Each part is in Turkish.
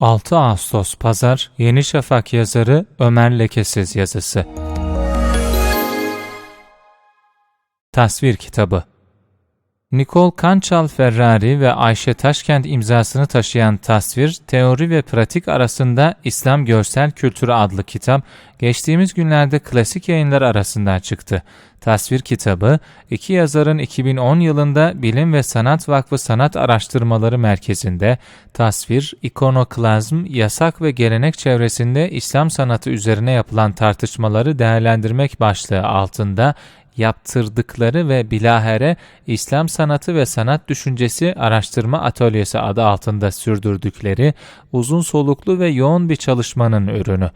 6 Ağustos Pazar Yeni Şafak yazarı Ömer Lekesiz yazısı. Tasvir Kitabı Nicole Kançal Ferrari ve Ayşe Taşkent imzasını taşıyan Tasvir, Teori ve Pratik arasında İslam Görsel Kültürü adlı kitap, geçtiğimiz günlerde klasik yayınlar arasından çıktı. Tasvir kitabı, iki yazarın 2010 yılında Bilim ve Sanat Vakfı Sanat Araştırmaları Merkezi'nde tasvir, ikonoklazm, yasak ve gelenek çevresinde İslam sanatı üzerine yapılan tartışmaları değerlendirmek başlığı altında yaptırdıkları ve bilahere İslam sanatı ve sanat düşüncesi araştırma atölyesi adı altında sürdürdükleri uzun soluklu ve yoğun bir çalışmanın ürünü.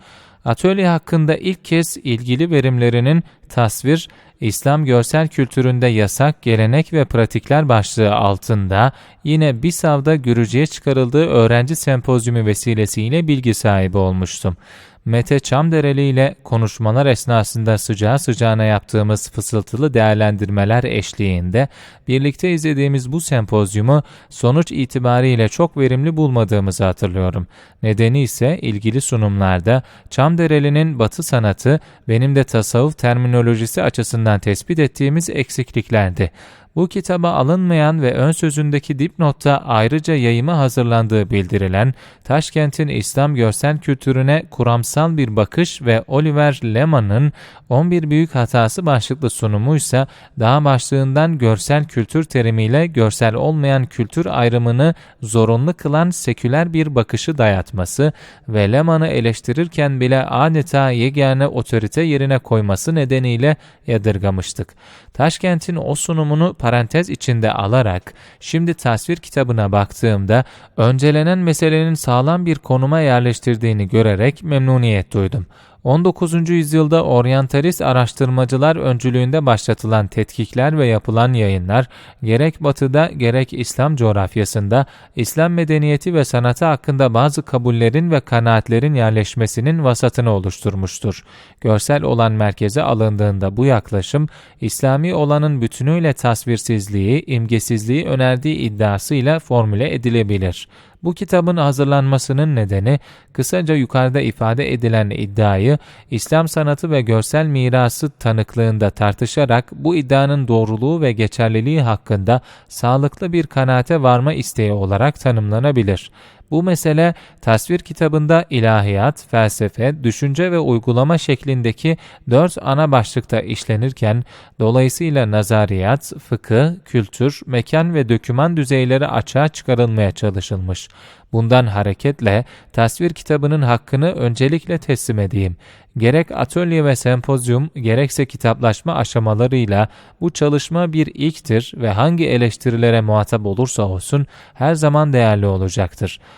Atölye hakkında ilk kez ilgili verimlerinin tasvir, İslam görsel kültüründe yasak, gelenek ve pratikler başlığı altında yine BİSAV'da görücüye çıkarıldığı öğrenci sempozyumu vesilesiyle bilgi sahibi olmuştum. Mete Çamdereli ile konuşmalar esnasında sıcağı sıcağına yaptığımız fısıltılı değerlendirmeler eşliğinde birlikte izlediğimiz bu sempozyumu sonuç itibariyle çok verimli bulmadığımızı hatırlıyorum. Nedeni ise ilgili sunumlarda Çamdereli'nin batı sanatı benim de tasavvuf terminolojisi açısından tespit ettiğimiz eksikliklerdi. Bu kitaba alınmayan ve ön sözündeki dipnotta ayrıca yayıma hazırlandığı bildirilen Taşkent'in İslam görsel kültürüne kuramsal bir bakış ve Oliver Leman'ın 11 büyük hatası başlıklı sunumuysa daha başlığından görsel kültür terimiyle görsel olmayan kültür ayrımını zorunlu kılan seküler bir bakışı dayatması ve Leman'ı eleştirirken bile adeta yegane otorite yerine koyması nedeniyle yadırgamıştık. Taşkent'in o sunumunu parantez içinde alarak şimdi tasvir kitabına baktığımda öncelenen meselenin sağlam bir konuma yerleştirdiğini görerek memnuniyet duydum. 19. yüzyılda oryantalist araştırmacılar öncülüğünde başlatılan tetkikler ve yapılan yayınlar gerek batıda gerek İslam coğrafyasında İslam medeniyeti ve sanatı hakkında bazı kabullerin ve kanaatlerin yerleşmesinin vasatını oluşturmuştur. Görsel olan merkeze alındığında bu yaklaşım İslami olanın bütünüyle tasvirsizliği, imgesizliği önerdiği iddiasıyla formüle edilebilir. Bu kitabın hazırlanmasının nedeni kısaca yukarıda ifade edilen iddiayı İslam sanatı ve görsel mirası tanıklığında tartışarak bu iddianın doğruluğu ve geçerliliği hakkında sağlıklı bir kanaate varma isteği olarak tanımlanabilir. Bu mesele tasvir kitabında ilahiyat, felsefe, düşünce ve uygulama şeklindeki dört ana başlıkta işlenirken dolayısıyla nazariyat, fıkıh, kültür, mekan ve döküman düzeyleri açığa çıkarılmaya çalışılmış. Bundan hareketle tasvir kitabının hakkını öncelikle teslim edeyim. Gerek atölye ve sempozyum gerekse kitaplaşma aşamalarıyla bu çalışma bir ilktir ve hangi eleştirilere muhatap olursa olsun her zaman değerli olacaktır.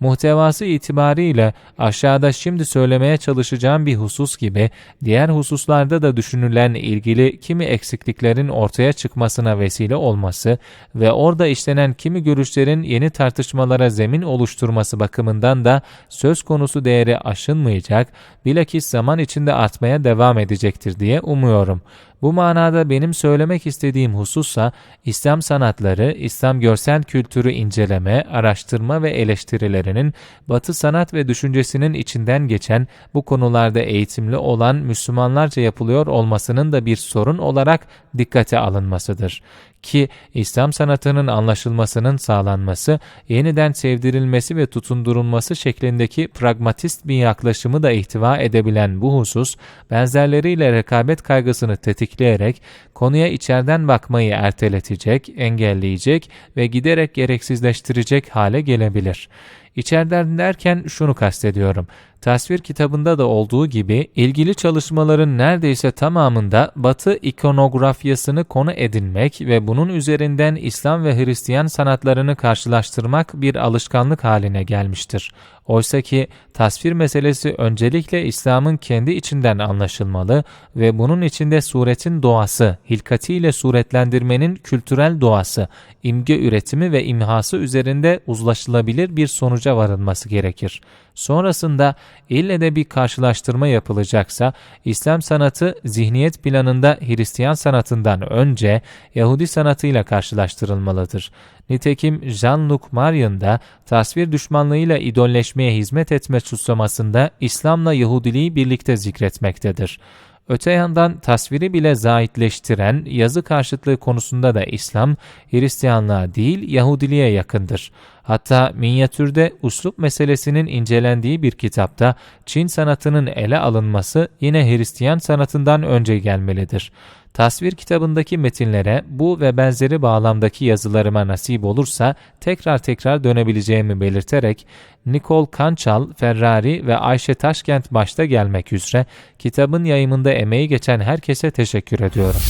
Muhtevası itibariyle aşağıda şimdi söylemeye çalışacağım bir husus gibi diğer hususlarda da düşünülen ilgili kimi eksikliklerin ortaya çıkmasına vesile olması ve orada işlenen kimi görüşlerin yeni tartışmalara zemin oluşturması bakımından da söz konusu değeri aşınmayacak, bilakis zaman içinde artmaya devam edecektir diye umuyorum. Bu manada benim söylemek istediğim husussa İslam sanatları, İslam görsel kültürü inceleme, araştırma ve eleştirilerinin Batı sanat ve düşüncesinin içinden geçen bu konularda eğitimli olan Müslümanlarca yapılıyor olmasının da bir sorun olarak dikkate alınmasıdır ki İslam sanatının anlaşılmasının sağlanması, yeniden sevdirilmesi ve tutundurulması şeklindeki pragmatist bir yaklaşımı da ihtiva edebilen bu husus, benzerleriyle rekabet kaygısını tetikleyerek konuya içeriden bakmayı erteletecek, engelleyecek ve giderek gereksizleştirecek hale gelebilir. İçeriden derken şunu kastediyorum. Tasvir kitabında da olduğu gibi ilgili çalışmaların neredeyse tamamında Batı ikonografyasını konu edinmek ve bunun üzerinden İslam ve Hristiyan sanatlarını karşılaştırmak bir alışkanlık haline gelmiştir. Oysa ki tasvir meselesi öncelikle İslam'ın kendi içinden anlaşılmalı ve bunun içinde suretin doğası, hilkatiyle suretlendirmenin kültürel doğası, imge üretimi ve imhası üzerinde uzlaşılabilir bir sonuca varılması gerekir. Sonrasında ille de bir karşılaştırma yapılacaksa İslam sanatı zihniyet planında Hristiyan sanatından önce Yahudi sanatıyla karşılaştırılmalıdır. Nitekim Jean-Luc Marion da tasvir düşmanlığıyla idolleşmeye hizmet etme suçlamasında İslam'la Yahudiliği birlikte zikretmektedir. Öte yandan tasviri bile zaitleştiren yazı karşıtlığı konusunda da İslam, Hristiyanlığa değil Yahudiliğe yakındır. Hatta minyatürde uslup meselesinin incelendiği bir kitapta Çin sanatının ele alınması yine Hristiyan sanatından önce gelmelidir. Tasvir kitabındaki metinlere bu ve benzeri bağlamdaki yazılarıma nasip olursa tekrar tekrar dönebileceğimi belirterek Nicole Kançal, Ferrari ve Ayşe Taşkent başta gelmek üzere kitabın yayımında emeği geçen herkese teşekkür ediyorum.